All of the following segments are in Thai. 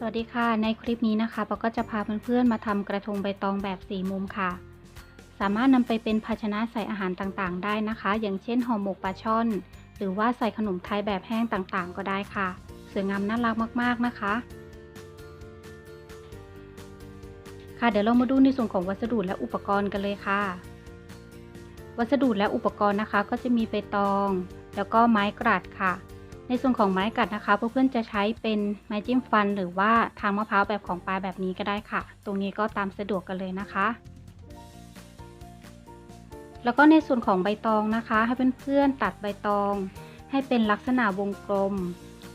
สวัสดีค่ะ ในคลิปนี้นะคะปาก็จะพาเพื่อนๆมาทำกระทงใบตองแบบสี่มุมค่ะ สามารถนำไปเป็นภาชนะใส่อาหารต่างๆ ได้นะคะ อย่างเช่นห่อหมกปลาช่อน หรือว่าใส่ขนมไทยแบบแห้งต่างๆ ก็ได้ค่ะ สวยงามน่ารักมากๆนะคะ ค่ะเดี๋ยวเรามาดูในส่วนของวัสดุและอุปกรณ์กันเลยค่ะ วัสดุและอุปกรณ์นะคะ ก็จะมีใบตอง แล้วก็ไม้กรัดค่ะ ในส่วนของไม้กัดนะคะเพื่อนๆจะใช้เป็นไม้จิ้มฟัน หรือว่าทางมะพร้าวแบบของปลายแบบนี้ก็ได้ค่ะ ตรงนี้ก็ตามสะดวกกันเลยนะคะ แล้วก็ในส่วนของใบตองนะคะ ให้เพื่อนๆตัดใบตอง ให้เป็นลักษณะวงกลม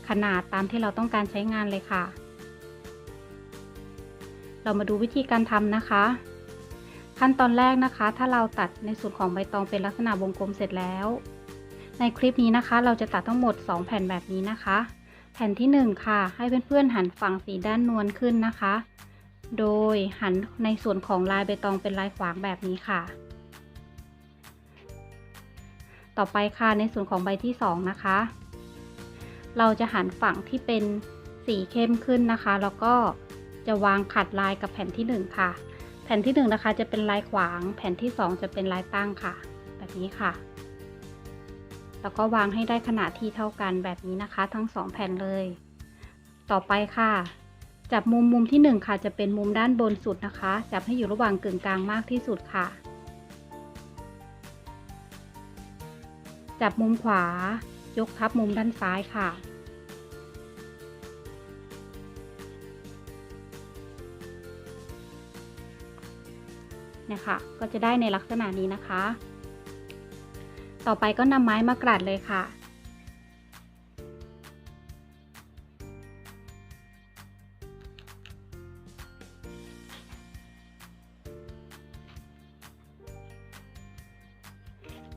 ขนาดตามที่เราต้องการใช้งานเลยค่ะ เรามาดูวิธีการทำนะคะ ขั้นตอนแรกนะคะ ถ้าเราตัดในส่วนของใบตองเป็นลักษณะวงกลมเสร็จแล้ว ในคลิปนี้นะคะ เราจะตัดทั้งหมด 2 แผ่นแบบนี้นะคะ แผ่นที่ 1 ค่ะ ให้เพื่อนๆหันฝั่งสีด้านนวลขึ้นนะคะ โดยหันในส่วนของลายใบตองเป็นลายขวางแบบนี้ค่ะ ต่อไปค่ะในส่วนของใบที่ 2 นะคะ เราจะหันฝั่งที่เป็นสีเข้มขึ้นนะคะ แล้วก็จะวางขัดลายกับแผ่นที่ 1 ค่ะ แผ่นที่ 1 นะคะ จะเป็นลายขวาง แผ่นที่ 2 จะเป็นลายตั้งค่ะ แบบนี้ค่ะ แล้วก็วางให้ได้ขนาดที่เท่ากันแบบนี้นะคะ ทั้ง2แผ่นเลย ต่อไปค่ะ จับมุมมุมที่ 1 ค่ะ จะเป็นมุมด้านบนสุดนะคะ จับให้อยู่ระหว่างกึ่งกลางมากที่สุดค่ะ จับมุมขวา ยกทับมุมด้านซ้ายค่ะนี่ยค่ะก็จะได้ในลักษณะนี้นะคะ ต่อไปก็นำไม้มากรัดเลยค่ะ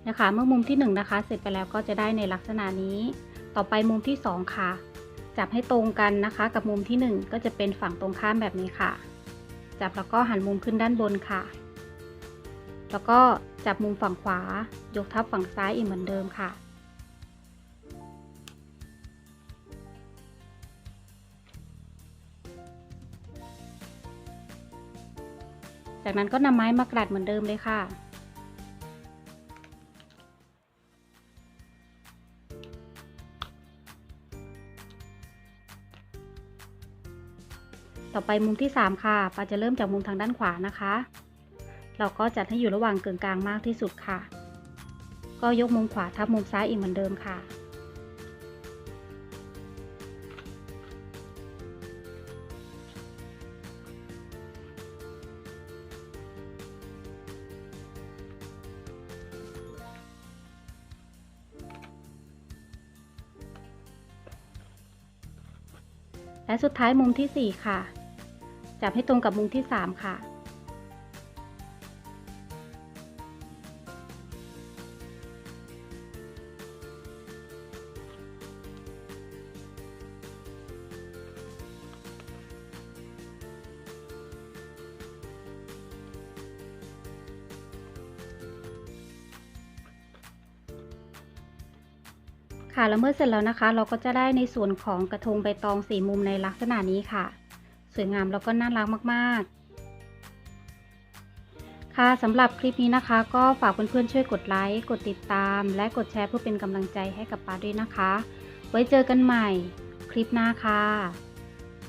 นะคะเมื่อมุมที่1นนะคะ เสร็จไปแล้วก็จะได้ในลักษณะนี้ ต่อไปมุมที่ 2 ค่ะ จับให้ตรงกันนะคะ กับมุมที่ 1 ก็จะเป็นฝั่งตรงข้ามแบบนี้ค่ะ จับแล้วก็หันมุมขึ้นด้านบนค่ะ แล้วก็จับมุมฝั่งขวา ยกทับฝั่งซ้ายอีกเหมือนเดิมค่ะ จากนั้นก็นำไม้มากรัดเหมือนเดิมเลยค่ะต่อไปมุมที่ 3 ค่ะปาจะเริ่มจากมุมทางด้านขวานะคะ เราก็จัดให้อยู่ระหว่างกึ่งกลางมากที่สุดค่ะ ก็ยกมุมขวาทับมุมซ้ายอีกเหมือนเดิมค่ะ และสุดท้ายมุมที่ 4 ค่ะ จับให้ตรงกับมุมที่ 3 ค่ะ ค่ะ แล้วเมื่อเสร็จแล้วนะคะ เราก็จะได้ในส่วนของกระทงใบตองสีมุมในลักษณะนี้ค่ะ สวยงามแล้วก็น่ารักมากๆ ค่ะสำหรับคลิปนี้นะคะ ก็ฝากเพื่อนๆช่วยกดไลค์กดติดตาม และกดแชร์เพื่อเป็นกำลังใจให้กับปาด้วยนะคะ ไว้เจอกันใหม่คลิปหน้าค่ะ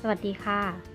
สวัสดีค่ะ